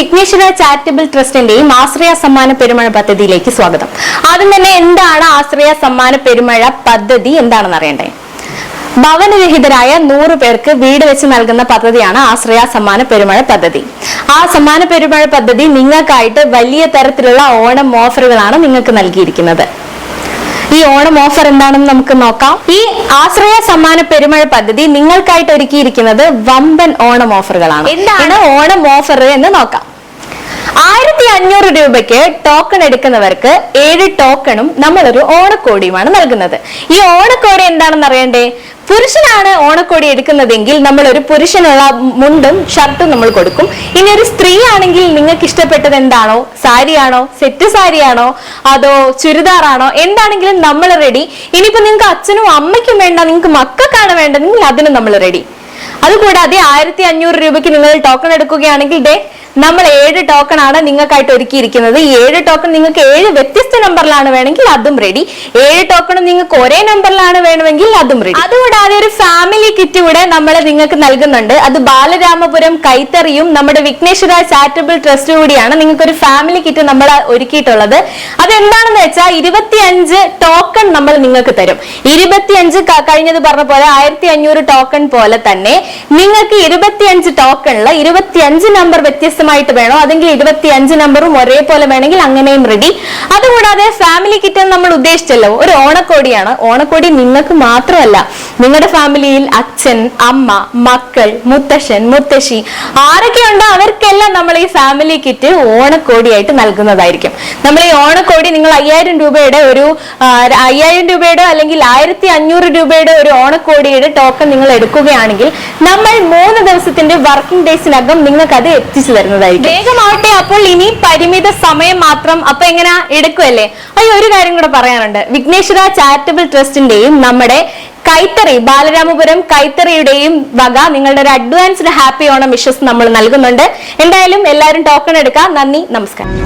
Vighneshwara charitable ട്രസ്റ്റിന്റെയും ആശ്രയ സമ്മാന പെരുമഴ പദ്ധതിയിലേക്ക് സ്വാഗതം. ആദ്യം തന്നെ എന്താണ് ആശ്രയ സമ്മാന പെരുമഴ പദ്ധതി എന്താണെന്ന് അറിയണ്ടേ? ഭവനരഹിതരായ നൂറ് പേർക്ക് വീട് വെച്ച് നൽകുന്ന പദ്ധതിയാണ് ആശ്രയ സമ്മാന പെരുമഴ പദ്ധതി. ആ സമ്മാന പെരുമഴ പദ്ധതി നിങ്ങൾക്കായിട്ട് വലിയ തരത്തിലുള്ള ഓണം ഓഫറുകളാണ് നിങ്ങൾക്ക് നൽകിയിരിക്കുന്നത്. ഈ ഓണം ഓഫർ എന്താണെന്ന് നമുക്ക് നോക്കാം. ഈ ആശ്രയ സമ്മാന പെരുമഴ പദ്ധതി നിങ്ങൾക്കായിട്ട് ഒരുക്കിയിരിക്കുന്നത് വമ്പൻ ഓണം ഓഫറുകളാണ്. എന്താണ്? ഓണം ഓഫർ എന്ന് നോക്കാം. ആയിരത്തി അഞ്ഞൂറ് രൂപയ്ക്ക് ടോക്കൺ എടുക്കുന്നവർക്ക് ഏഴ് ടോക്കണും നമ്മളൊരു ഓണക്കോടിയുമാണ് നൽകുന്നത്. ഈ ഓണക്കോടി എന്താണെന്ന് അറിയണ്ടേ? പുരുഷനാണ് ഓണക്കോടി എടുക്കുന്നതെങ്കിൽ നമ്മൾ ഒരു പുരുഷനുള്ള മുണ്ടും ഷർട്ടും നമ്മൾ കൊടുക്കും. ഇനി ഒരു സ്ത്രീ ആണെങ്കിൽ നിങ്ങൾക്ക് ഇഷ്ടപ്പെട്ടത് എന്താണോ? സാരിയാണോ സെറ്റ് സാരിയാണോ അതോ ചുരിദാറാണോ എന്താണെങ്കിലും നമ്മൾ റെഡി ഇനിയിപ്പോ നിങ്ങൾക്ക് അച്ഛനും അമ്മയ്ക്കും വേണ്ട നിങ്ങൾക്ക് മക്കൾക്കാണ് വേണ്ടതെങ്കിൽ അതിനും നമ്മൾ റെഡി അതുകൂടാതെ ആയിരത്തി അഞ്ഞൂറ് രൂപയ്ക്ക് നിങ്ങൾ ടോക്കൺ എടുക്കുകയാണെങ്കിൽ ദേ നമ്മൾ ഏഴ് ടോക്കൺ ആണ് നിങ്ങൾക്കായിട്ട് ഒരുക്കിയിരിക്കുന്നത്. ഈ ഏഴ് ടോക്കൺ നിങ്ങൾക്ക് ഏഴ് വ്യത്യസ്ത നമ്പറിലാണ് വേണമെങ്കിൽ അതും റെഡി ഏഴ് ടോക്കണും നിങ്ങൾക്ക് ഒരേ നമ്പറിലാണ് വേണമെങ്കിൽ അതും റെഡി അതുകൂടാതെ ഒരു ഫാമിലി കിറ്റ് കൂടെ നമ്മൾ നിങ്ങൾക്ക് നൽകുന്നുണ്ട്. അത് ബാലരാമപുരം കൈത്തറിയും നമ്മുടെ വിഘ്നേശ്വര ചാരിറ്റബിൾ ട്രസ്റ്റ് കൂടിയാണ് നിങ്ങൾക്ക് ഒരു ഫാമിലി കിറ്റ് നമ്മൾ ഒരുക്കിയിട്ടുള്ളത്. അതെന്താണെന്ന് വെച്ചാൽ ഇരുപത്തിയഞ്ച് ടോക്കൺ നമ്മൾ നിങ്ങൾക്ക് തരും. ഇരുപത്തിയഞ്ച് കഴിഞ്ഞത് പറഞ്ഞ പോലെ ആയിരത്തി അഞ്ഞൂറ് ടോക്കൺ പോലെ തന്നെ നിങ്ങൾക്ക് ഇരുപത്തിയഞ്ച് ടോക്കണിൽ ഇരുപത്തിയഞ്ച് നമ്പർ വ്യത്യസ്തമായിട്ട് വേണോ? അതെങ്കിൽ ഇരുപത്തി അഞ്ച് നമ്പറും ഒരേപോലെ വേണമെങ്കിൽ അങ്ങനെയും റെഡി അതുകൂടാതെ ഫാമിലി കിറ്റ് നമ്മൾ ഉദ്ദേശിച്ചല്ലോ. ഒരു ഓണക്കോടിയാണ്. ഓണക്കോടി നിങ്ങൾക്ക് മാത്രമല്ല. നിങ്ങളുടെ ഫാമിലിയിൽ അച്ഛൻ അമ്മ മക്കൾ മുത്തശ്ശൻ മുത്തശ്ശി ആരൊക്കെയുണ്ടോ അവർക്കെല്ലാം നമ്മൾ ഈ ഫാമിലി കിറ്റ് ഓണക്കോടിയായിട്ട് നൽകുന്നതായിരിക്കും. നമ്മൾ ഈ ഓണക്കോടി നിങ്ങൾ അയ്യായിരം രൂപയുടെ ഒരു അയ്യായിരം രൂപയുടെ അല്ലെങ്കിൽ ആയിരത്തി അഞ്ഞൂറ് രൂപയുടെ ഒരു ഓണക്കോടിയുടെ ടോക്കൺ നിങ്ങൾ എടുക്കുകയാണെങ്കിൽ നമ്മൾ മൂന്ന് ദിവസത്തിന്റെ വർക്കിംഗ് ഡേയ്സിനകം നിങ്ങൾക്ക് അത് എത്തിച്ചു തരുന്നതായിരിക്കും. വേഗമാവട്ടെ അപ്പോൾ ഇനി പരിമിത സമയം മാത്രം അപ്പൊ എങ്ങനെ എടുക്കുമല്ലേ അയ്യോ ഒരു കാര്യം കൂടെ പറയാനുണ്ട്. വിഘ്നേശ്വര ചാരിറ്റബിൾ ട്രസ്റ്റിന്റെയും നമ്മുടെ കൈത്തറി ബാലരാമപുരം കൈത്തറിയുടെയും വക നിങ്ങളുടെ ഒരു അഡ്വാൻസ്ഡ് ഹാപ്പി ഓണം വിഷസ് നമ്മൾ നൽകുന്നുണ്ട്. എന്തായാലും എല്ലാവരും ടോക്കൺ എടുക്കാം. നന്ദി നമസ്കാരം.